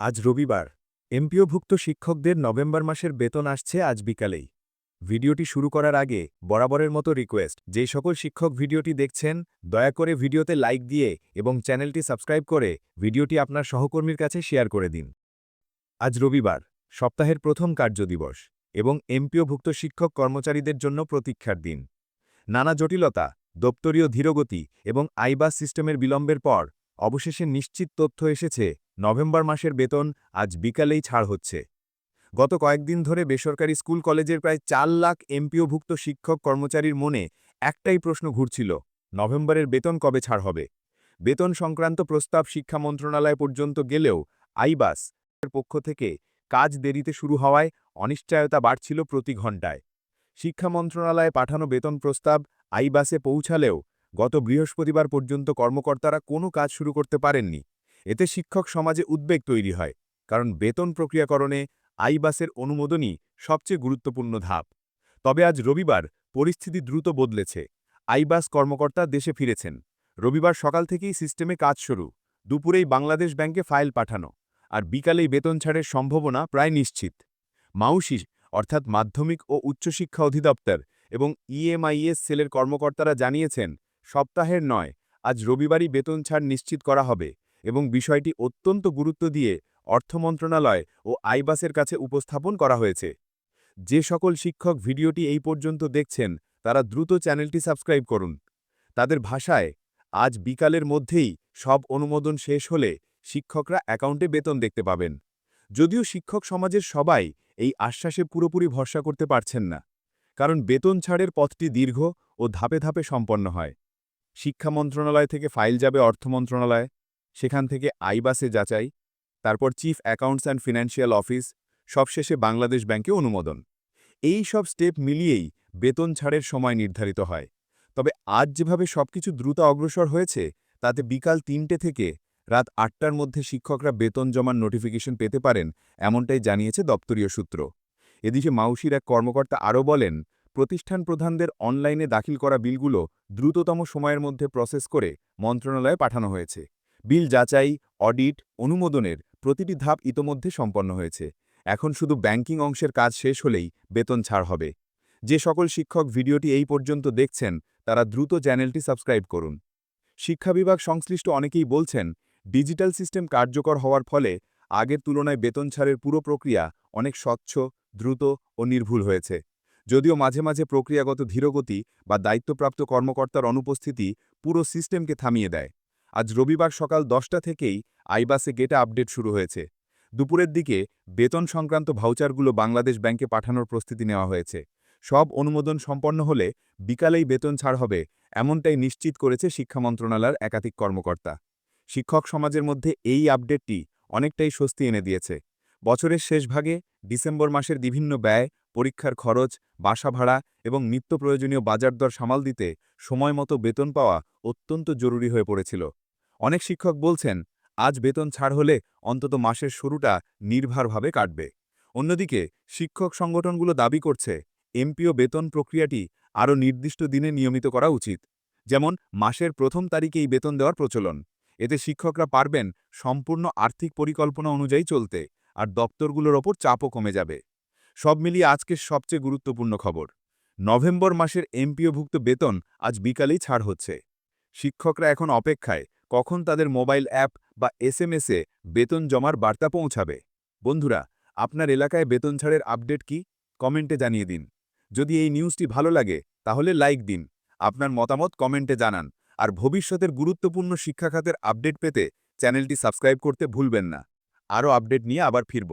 আজ রবিবার। এমপিওভুক্ত শিক্ষকদের নভেম্বর মাসের বেতন আসছে আজ বিকালেই। ভিডিওটি শুরু করার আগে বরাবরের মতো রিকোয়েস্ট, যে সকল শিক্ষক ভিডিওটি দেখছেন, দয়া করে ভিডিওতে লাইক দিয়ে এবং চ্যানেলটি সাবস্ক্রাইব করে ভিডিওটি আপনার সহকর্মীর কাছে শেয়ার করে দিন। আজ রবিবার, সপ্তাহের প্রথম কার্যদিবস এবং এমপিওভুক্ত শিক্ষক কর্মচারীদের জন্য প্রতীক্ষার দিন। নানা জটিলতা, দপ্তরীয় ধীরগতি এবং আইবাস সিস্টেমের বিলম্বের পর অবশেষে নিশ্চিত তথ্য এসেছে, নভেম্বর মাসের বেতন আজ বিকালেই ছাড় হচ্ছে। গত কয়েকদিন ধরে বেসরকারি স্কুল কলেজের প্রায় চার লাখ এমপিওভুক্ত শিক্ষক কর্মচারীর মনে একটাই প্রশ্ন ঘুরছিল, নভেম্বরের বেতন কবে ছাড় হবে? বেতন সংক্রান্ত প্রস্তাব শিক্ষা মন্ত্রণালয় পর্যন্ত গেলেও আইবাস পক্ষ থেকে কাজ দেরিতে শুরু হওয়ায় অনিশ্চয়তা বাড়ছিল প্রতি ঘণ্টায়। শিক্ষা মন্ত্রণালয়ে পাঠানো বেতন প্রস্তাব আইবাসে পৌঁছালেও গত বৃহস্পতিবার পর্যন্ত কর্মকর্তারা কোনো কাজ শুরু করতে পারেননি। এতে শিক্ষক সমাজে উদ্বেগ তৈরি হয়, কারণ বেতন প্রক্রিয়াকরণে আইবাসের অনুমোদনই সবচেয়ে গুরুত্বপূর্ণ ধাপ। তবে আজ রবিবার পরিস্থিতি দ্রুত বদলেছে। আইবাস কর্মকর্তা দেশে ফিরেছেন। রবিবার সকাল থেকেই সিস্টেমে কাজ শুরু। দুপুরেই বাংলাদেশ ব্যাংকে ফাইল পাঠানো, আর বিকালেই বেতন ছাড়ের সম্ভাবনা প্রায় নিশ্চিত। মাউসি, অর্থাৎ মাধ্যমিক ও উচ্চশিক্ষা অধিদপ্তর এবং ইএমআইএস সেলের কর্মকর্তারা জানিয়েছেন সপ্তাহের নয়, আজ রবিবারই বেতন ছাড় নিশ্চিত করা হবে এবং বিষয়টি অত্যন্ত গুরুত্ব দিয়ে অর্থ মন্ত্রণালয় ও আইবাসের কাছে উপস্থাপন করা হয়েছে। যে সকল শিক্ষক ভিডিওটি এই পর্যন্ত দেখছেন, তারা দ্রুত চ্যানেলটি সাবস্ক্রাইব করুন। তাদের ভাষায়, আজ বিকালের মধ্যেই সব অনুমোদন শেষ হলে শিক্ষকরা অ্যাকাউন্টে বেতন দেখতে পাবেন। যদিও শিক্ষক সমাজের সবাই এই আশ্বাসে পুরোপুরি ভরসা করতে পারছেন না, কারণ বেতন ছাড়ের পথটি দীর্ঘ ও ধাপে ধাপে সম্পন্ন হয়। শিক্ষা মন্ত্রণালয় থেকে ফাইল যাবে অর্থ মন্ত্রণালয়, সেখান থেকে আইবাসে যাচাই, তারপর chief accounts and financial office সবশেষে বাংলাদেশ ব্যাংকে অনুমোদন। এই সব স্টেপ মিলিয়েই বেতন ছাড়ের সময় নির্ধারিত হয়। তবে আজ যেভাবে সবকিছু দ্রুত অগ্রসর হয়েছে, তাতে বিকাল তিনটে থেকে রাত আটটার মধ্যে শিক্ষকরা বেতন জমার নোটিফিকেশন পেতে পারেন, এমনটাই জানিয়েছে দপ্তরীয় সূত্র। এদিকে মাউসির এক কর্মকর্তা আরও বলেন প্রতিষ্ঠান প্রধানদের অনলাইনে দাখিল করা বিলগুলো দ্রুততম সময়ের মধ্যে প্রসেস করে মন্ত্রণালয়ে পাঠানো হয়েছে। বিল যাচাই, অডিট, অনুমোদনের প্রতিটি ধাপ ইতোমধ্যে সম্পন্ন হয়েছে। এখন শুধু ব্যাংকিং অংশের কাজ শেষ হলেই বেতন ছাড় হবে। যে সকল শিক্ষক ভিডিওটি এই পর্যন্ত দেখছেন, তারা দ্রুত চ্যানেলটি সাবস্ক্রাইব করুন। শিক্ষা বিভাগ সংশ্লিষ্ট অনেকেই বলছেন, ডিজিটাল সিস্টেম কার্যকর হওয়ার ফলে আগের তুলনায় বেতন ছাড়ের পুরো প্রক্রিয়া অনেক স্বচ্ছ, দ্রুত ও নির্ভুল হয়েছে। যদিও মাঝে মাঝে প্রক্রিয়াগত ধীরগতি বা দায়িত্বপ্রাপ্ত কর্মকর্তার অনুপস্থিতি পুরো সিস্টেমকে থামিয়ে দেয়। আজ রবিবার সকাল দশটা থেকেই আইবাসে গেটা আপডেট শুরু হয়েছে। দুপুরের দিকে বেতন সংক্রান্ত ভাউচারগুলো বাংলাদেশ ব্যাংকে পাঠানোর প্রস্তুতি নেওয়া হয়েছে। সব অনুমোদন সম্পন্ন হলে বিকালেই বেতন ছাড় হবে এমনটাই নিশ্চিত করেছে শিক্ষা মন্ত্রণালয়ের একাধিক কর্মকর্তা। শিক্ষক সমাজের মধ্যে এই আপডেটটি অনেকটাই স্বস্তি এনে দিয়েছে। বছরের শেষ ভাগে ডিসেম্বর মাসের বিভিন্ন ব্যয় পরীক্ষার খরচ, বাসা ভাড়া এবং নিত্য প্রয়োজনীয় বাজার দর সামাল দিতে সময়মতো বেতন পাওয়া অত্যন্ত জরুরি হয়ে পড়েছিল। অনেক শিক্ষক বলছেন, আজ বেতন ছাড় হলে অন্তত মাসের শুরুটা নির্ভারভাবে কাটবে। অন্যদিকে, শিক্ষক সংগঠনগুলো দাবি করছে, এমপিও বেতন প্রক্রিয়াটি আরও নির্দিষ্ট দিনে নিয়মিত করা উচিত। যেমন, মাসের প্রথম তারিখেই বেতন দেওয়ার প্রচলন। এতে শিক্ষকরা পারবেন সম্পূর্ণ আর্থিক পরিকল্পনা অনুযায়ী চলতে, আর দপ্তরগুলোর ওপর চাপও কমে যাবে। সব মিলিয়ে আজকের সবচেয়ে গুরুত্বপূর্ণ খবর। নভেম্বর মাসের এমপিওভুক্ত বেতন আজ বিকালেই ছাড় হচ্ছে। শিক্ষকরা এখন অপেক্ষায়, কখন তাদের মোবাইল অ্যাপ বা এসএমএসে বেতন জমার বার্তা পৌঁছাবে? বন্ধুরা, আপনার এলাকায় বেতন ছাড়ের আপডেট কি? কমেন্টে জানিয়ে দিন। যদি এই নিউজটি ভালো লাগে, তাহলে লাইক দিন। আপনার মতামত কমেন্টে জানান। আর ভবিষ্যতের গুরুত্বপূর্ণ শিক্ষাখাতের আপডেট পেতে চ্যানেলটি সাবস্ক্রাইব করতে ভুলবেন না। আরও আপডেট নিয়ে আবার ফিরব।